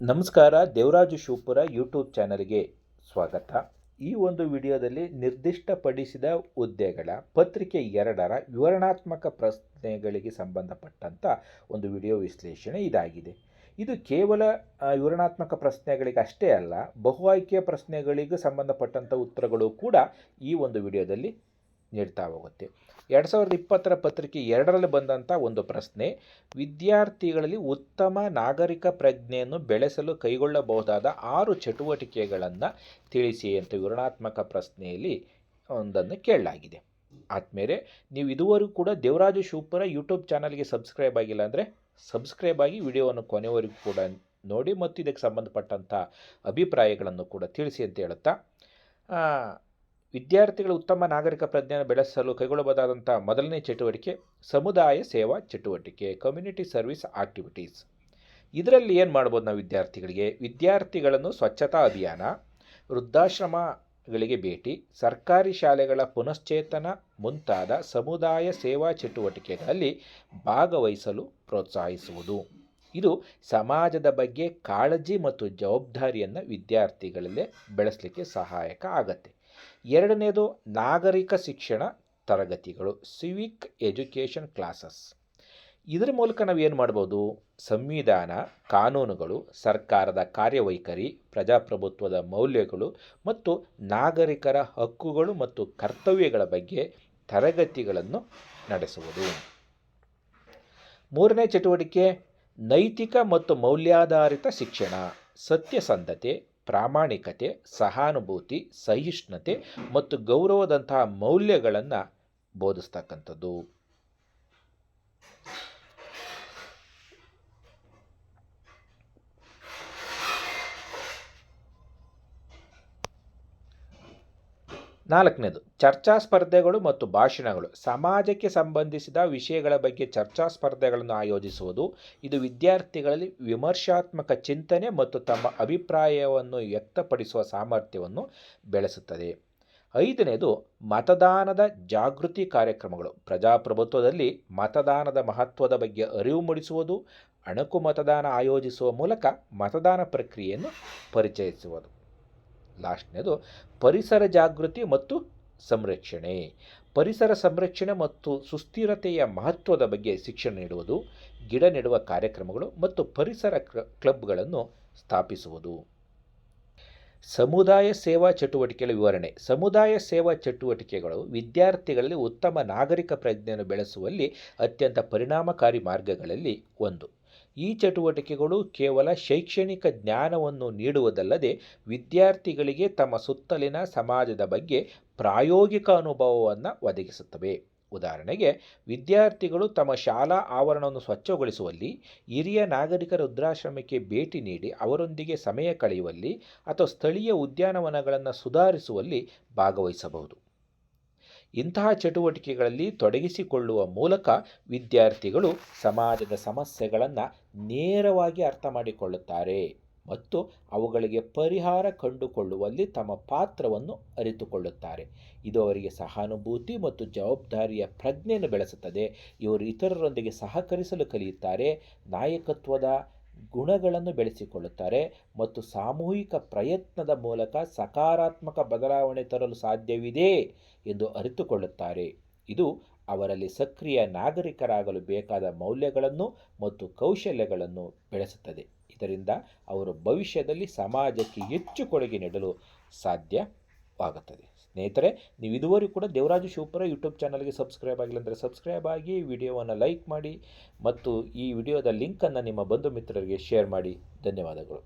ನಮಸ್ಕಾರ, ದೇವರಾಜು ಶಿವಪುರ ಯೂಟ್ಯೂಬ್ ಚಾನಲ್ಗೆ ಸ್ವಾಗತ. ಈ ಒಂದು ವಿಡಿಯೋದಲ್ಲಿ ನಿರ್ದಿಷ್ಟಪಡಿಸಿದ ಹುದ್ದೆಗಳ ಪತ್ರಿಕೆ ಎರಡರ ವಿವರಣಾತ್ಮಕ ಪ್ರಶ್ನೆಗಳಿಗೆ ಸಂಬಂಧಪಟ್ಟಂಥ ಒಂದು ವಿಡಿಯೋ ವಿಶ್ಲೇಷಣೆ ಇದಾಗಿದೆ. ಇದು ಕೇವಲ ವಿವರಣಾತ್ಮಕ ಪ್ರಶ್ನೆಗಳಿಗೆ ಅಷ್ಟೇ ಅಲ್ಲ, ಬಹು ಆಯ್ಕೆಯ ಪ್ರಶ್ನೆಗಳಿಗೂ ಸಂಬಂಧಪಟ್ಟಂಥ ಉತ್ತರಗಳು ಕೂಡ ಈ ಒಂದು ವಿಡಿಯೋದಲ್ಲಿ ನೀಡ್ತಾ ಹೋಗುತ್ತೆ. ಎರಡು ಸಾವಿರದ ಇಪ್ಪತ್ತರ ಪತ್ರಿಕೆ ಎರಡರಲ್ಲಿ ಬಂದಂಥ ಒಂದು ಪ್ರಶ್ನೆ, ವಿದ್ಯಾರ್ಥಿಗಳಲ್ಲಿ ಉತ್ತಮ ನಾಗರಿಕ ಪ್ರಜ್ಞೆಯನ್ನು ಬೆಳೆಸಲು ಕೈಗೊಳ್ಳಬಹುದಾದ ಆರು ಚಟುವಟಿಕೆಗಳನ್ನು ತಿಳಿಸಿ ಅಂತ ವಿವರಣಾತ್ಮಕ ಪ್ರಶ್ನೆಯಲ್ಲಿ ಒಂದನ್ನು ಕೇಳಲಾಗಿದೆ. ಆದಮೇಲೆ, ನೀವು ಇದುವರೆಗೂ ಕೂಡ ದೇವರಾಜು ಶಿವಪುರ ಯೂಟ್ಯೂಬ್ ಚಾನಲ್ಗೆ ಸಬ್ಸ್ಕ್ರೈಬ್ ಆಗಿಲ್ಲ ಅಂದರೆ ಸಬ್ಸ್ಕ್ರೈಬ್ ಆಗಿ ವಿಡಿಯೋವನ್ನು ಕೊನೆವರೆಗೂ ಕೂಡ ನೋಡಿ ಮತ್ತು ಇದಕ್ಕೆ ಸಂಬಂಧಪಟ್ಟಂಥ ಅಭಿಪ್ರಾಯಗಳನ್ನು ಕೂಡ ತಿಳಿಸಿ ಅಂತ ಹೇಳುತ್ತಾ ವಿದ್ಯಾರ್ಥಿಗಳ ಉತ್ತಮ ನಾಗರಿಕ ಪ್ರಜ್ಞೆಯನ್ನು ಬೆಳೆಸಲು ಕೈಗೊಳ್ಳಬಹುದಾದಂಥ ಮೊದಲನೇ ಚಟುವಟಿಕೆ ಸಮುದಾಯ ಸೇವಾ ಚಟುವಟಿಕೆ ಕಮ್ಯುನಿಟಿ ಸರ್ವಿಸ್ ಆಕ್ಟಿವಿಟೀಸ್ ಇದರಲ್ಲಿ ಏನು ಮಾಡ್ಬೋದು ನಾವು ವಿದ್ಯಾರ್ಥಿಗಳಿಗೆ? ವಿದ್ಯಾರ್ಥಿಗಳನ್ನು ಸ್ವಚ್ಛತಾ ಅಭಿಯಾನ, ವೃದ್ಧಾಶ್ರಮಗಳಿಗೆ ಭೇಟಿ, ಸರ್ಕಾರಿ ಶಾಲೆಗಳ ಪುನಶ್ಚೇತನ ಮುಂತಾದ ಸಮುದಾಯ ಸೇವಾ ಚಟುವಟಿಕೆಗಳಲ್ಲಿ ಭಾಗವಹಿಸಲು ಪ್ರೋತ್ಸಾಹಿಸುವುದು. ಇದು ಸಮಾಜದ ಬಗ್ಗೆ ಕಾಳಜಿ ಮತ್ತು ಜವಾಬ್ದಾರಿಯನ್ನು ವಿದ್ಯಾರ್ಥಿಗಳಲ್ಲೇ ಬೆಳೆಸಲಿಕ್ಕೆ ಸಹಾಯಕ ಆಗತ್ತೆ. ಎರಡನೇದು ನಾಗರಿಕ ಶಿಕ್ಷಣ ತರಗತಿಗಳು ಸಿವಿಕ್ ಎಜುಕೇಷನ್ ಕ್ಲಾಸಸ್ ಇದರ ಮೂಲಕ ನಾವು ಏನು ಮಾಡ್ಬೋದು? ಸಂವಿಧಾನ, ಕಾನೂನುಗಳು, ಸರ್ಕಾರದ ಕಾರ್ಯವೈಖರಿ, ಪ್ರಜಾಪ್ರಭುತ್ವದ ಮೌಲ್ಯಗಳು ಮತ್ತು ನಾಗರಿಕರ ಹಕ್ಕುಗಳು ಮತ್ತು ಕರ್ತವ್ಯಗಳ ಬಗ್ಗೆ ತರಗತಿಗಳನ್ನು ನಡೆಸುವುದು. ಮೂರನೇ ಚಟುವಟಿಕೆ, ನೈತಿಕ ಮತ್ತು ಮೌಲ್ಯಾಧಾರಿತ ಶಿಕ್ಷಣ, ಸತ್ಯಸಂಧತೆ ಪ್ರಾಮಾಣಿಕತೆ ಸಹಾನುಭೂತಿ ಸಹಿಷ್ಣುತೆ ಮತ್ತು ಗೌರವದಂತಹ ಮೌಲ್ಯಗಳನ್ನು ಬೋಧಿಸ್ತಕ್ಕಂಥದ್ದು. ನಾಲ್ಕನೇದು, ಚರ್ಚಾ ಸ್ಪರ್ಧೆಗಳು ಮತ್ತು ಭಾಷಣಗಳು. ಸಮಾಜಕ್ಕೆ ಸಂಬಂಧಿಸಿದ ವಿಷಯಗಳ ಬಗ್ಗೆ ಚರ್ಚಾ ಸ್ಪರ್ಧೆಗಳನ್ನು ಆಯೋಜಿಸುವುದು, ಇದು ವಿದ್ಯಾರ್ಥಿಗಳಲ್ಲಿ ವಿಮರ್ಶಾತ್ಮಕ ಚಿಂತನೆ ಮತ್ತು ತಮ್ಮ ಅಭಿಪ್ರಾಯವನ್ನು ವ್ಯಕ್ತಪಡಿಸುವ ಸಾಮರ್ಥ್ಯವನ್ನು ಬೆಳೆಸುತ್ತದೆ. ಐದನೇದು, ಮತದಾನದ ಜಾಗೃತಿ ಕಾರ್ಯಕ್ರಮಗಳು. ಪ್ರಜಾಪ್ರಭುತ್ವದಲ್ಲಿ ಮತದಾನದ ಮಹತ್ವದ ಬಗ್ಗೆ ಅರಿವು ಮೂಡಿಸುವುದು, ಅಣಕು ಮತದಾನ ಆಯೋಜಿಸುವ ಮೂಲಕ ಮತದಾನ ಪ್ರಕ್ರಿಯೆಯನ್ನು ಪರಿಚಯಿಸುವುದು. ಲಾಸ್ಟ್ನೇದು ಪರಿಸರ ಜಾಗೃತಿ ಮತ್ತು ಸಂರಕ್ಷಣೆ. ಪರಿಸರ ಸಂರಕ್ಷಣೆ ಮತ್ತು ಸುಸ್ಥಿರತೆಯ ಮಹತ್ವದ ಬಗ್ಗೆ ಶಿಕ್ಷಣ ನೀಡುವುದು, ಗಿಡ ನೆಡುವ ಕಾರ್ಯಕ್ರಮಗಳು ಮತ್ತು ಪರಿಸರ ಕ್ಲ- ಕ್ಲಬ್ಗಳನ್ನು ಸ್ಥಾಪಿಸುವುದು. ಸಮುದಾಯ ಸೇವಾ ಚಟುವಟಿಕೆಗಳ ವಿವರಣೆ. ಸಮುದಾಯ ಸೇವಾ ಚಟುವಟಿಕೆಗಳು ವಿದ್ಯಾರ್ಥಿಗಳಲ್ಲಿ ಉತ್ತಮ ನಾಗರಿಕ ಪ್ರಜ್ಞೆಯನ್ನು ಬೆಳೆಸುವಲ್ಲಿ ಅತ್ಯಂತ ಪರಿಣಾಮಕಾರಿ ಮಾರ್ಗಗಳಲ್ಲಿ ಒಂದು. ಈ ಚಟುವಟಿಕೆಗಳು ಕೇವಲ ಶೈಕ್ಷಣಿಕ ಜ್ಞಾನವನ್ನು ನೀಡುವುದಲ್ಲದೆ ವಿದ್ಯಾರ್ಥಿಗಳಿಗೆ ತಮ್ಮ ಸುತ್ತಲಿನ ಸಮಾಜದ ಬಗ್ಗೆ ಪ್ರಾಯೋಗಿಕ ಅನುಭವವನ್ನು ಒದಗಿಸುತ್ತವೆ. ಉದಾಹರಣೆಗೆ, ವಿದ್ಯಾರ್ಥಿಗಳು ತಮ್ಮ ಶಾಲಾ ಆವರಣವನ್ನು ಸ್ವಚ್ಛಗೊಳಿಸುವಲ್ಲಿ, ಹಿರಿಯ ನಾಗರಿಕ ವೃದ್ಧಾಶ್ರಮಕ್ಕೆ ಭೇಟಿ ನೀಡಿ ಅವರೊಂದಿಗೆ ಸಮಯ ಕಳೆಯುವಲ್ಲಿ ಅಥವಾ ಸ್ಥಳೀಯ ಉದ್ಯಾನವನಗಳನ್ನು ಸುಧಾರಿಸುವಲ್ಲಿ ಭಾಗವಹಿಸಬಹುದು. ಇಂತಹ ಚಟುವಟಿಕೆಗಳಲ್ಲಿ ತೊಡಗಿಸಿಕೊಳ್ಳುವ ಮೂಲಕ ವಿದ್ಯಾರ್ಥಿಗಳು ಸಮಾಜದ ಸಮಸ್ಯೆಗಳನ್ನು ನೇರವಾಗಿ ಅರ್ಥ ಮಾಡಿಕೊಳ್ಳುತ್ತಾರೆ ಮತ್ತು ಅವುಗಳಿಗೆ ಪರಿಹಾರ ಕಂಡುಕೊಳ್ಳುವಲ್ಲಿ ತಮ್ಮ ಪಾತ್ರವನ್ನು ಅರಿತುಕೊಳ್ಳುತ್ತಾರೆ. ಇದು ಅವರಿಗೆ ಸಹಾನುಭೂತಿ ಮತ್ತು ಜವಾಬ್ದಾರಿಯ ಪ್ರಜ್ಞೆಯನ್ನು ಬೆಳೆಸುತ್ತದೆ. ಇವರು ಇತರರೊಂದಿಗೆ ಸಹಕರಿಸಲು ಕಲಿಯುತ್ತಾರೆ. ನಾಯಕತ್ವದ ಗುಣಗಳನ್ನು ಬೆಳೆಸಿಕೊಳ್ಳುತ್ತಾರೆ ಮತ್ತು ಸಾಮೂಹಿಕ ಪ್ರಯತ್ನದ ಮೂಲಕ ಸಕಾರಾತ್ಮಕ ಬದಲಾವಣೆ ತರಲು ಸಾಧ್ಯವಿದೆ ಎಂದು ಅರಿತುಕೊಳ್ಳುತ್ತಾರೆ. ಇದು ಅವರಲ್ಲಿ ಸಕ್ರಿಯ ನಾಗರಿಕರಾಗಲು ಬೇಕಾದ ಮೌಲ್ಯಗಳನ್ನು ಮತ್ತು ಕೌಶಲ್ಯಗಳನ್ನು ಬೆಳೆಸುತ್ತದೆ. ಇದರಿಂದ ಅವರು ಭವಿಷ್ಯದಲ್ಲಿ ಸಮಾಜಕ್ಕೆ ಹೆಚ್ಚು ಕೊಡುಗೆ ನೀಡಲು ಸಾಧ್ಯವಾಗುತ್ತದೆ. ಸ್ನೇಹಿತರೆ, ನೀವು ಇದುವರೆಗೂ ಕೂಡ ದೇವರಾಜು ಶಿವಪುರ ಯೂಟ್ಯೂಬ್ ಚಾನಲ್ಗೆ ಸಬ್ಸ್ಕ್ರೈಬ್ ಆಗಿಲ್ಲ ಅಂದರೆ ಸಬ್ಸ್ಕ್ರೈಬ್ ಆಗಿ ವಿಡಿಯೋವನ್ನು ಲೈಕ್ ಮಾಡಿ ಮತ್ತು ಈ ವಿಡಿಯೋದ ಲಿಂಕನ್ನು ನಿಮ್ಮ ಬಂಧು ಮಿತ್ರರಿಗೆ ಶೇರ್ ಮಾಡಿ. ಧನ್ಯವಾದಗಳು.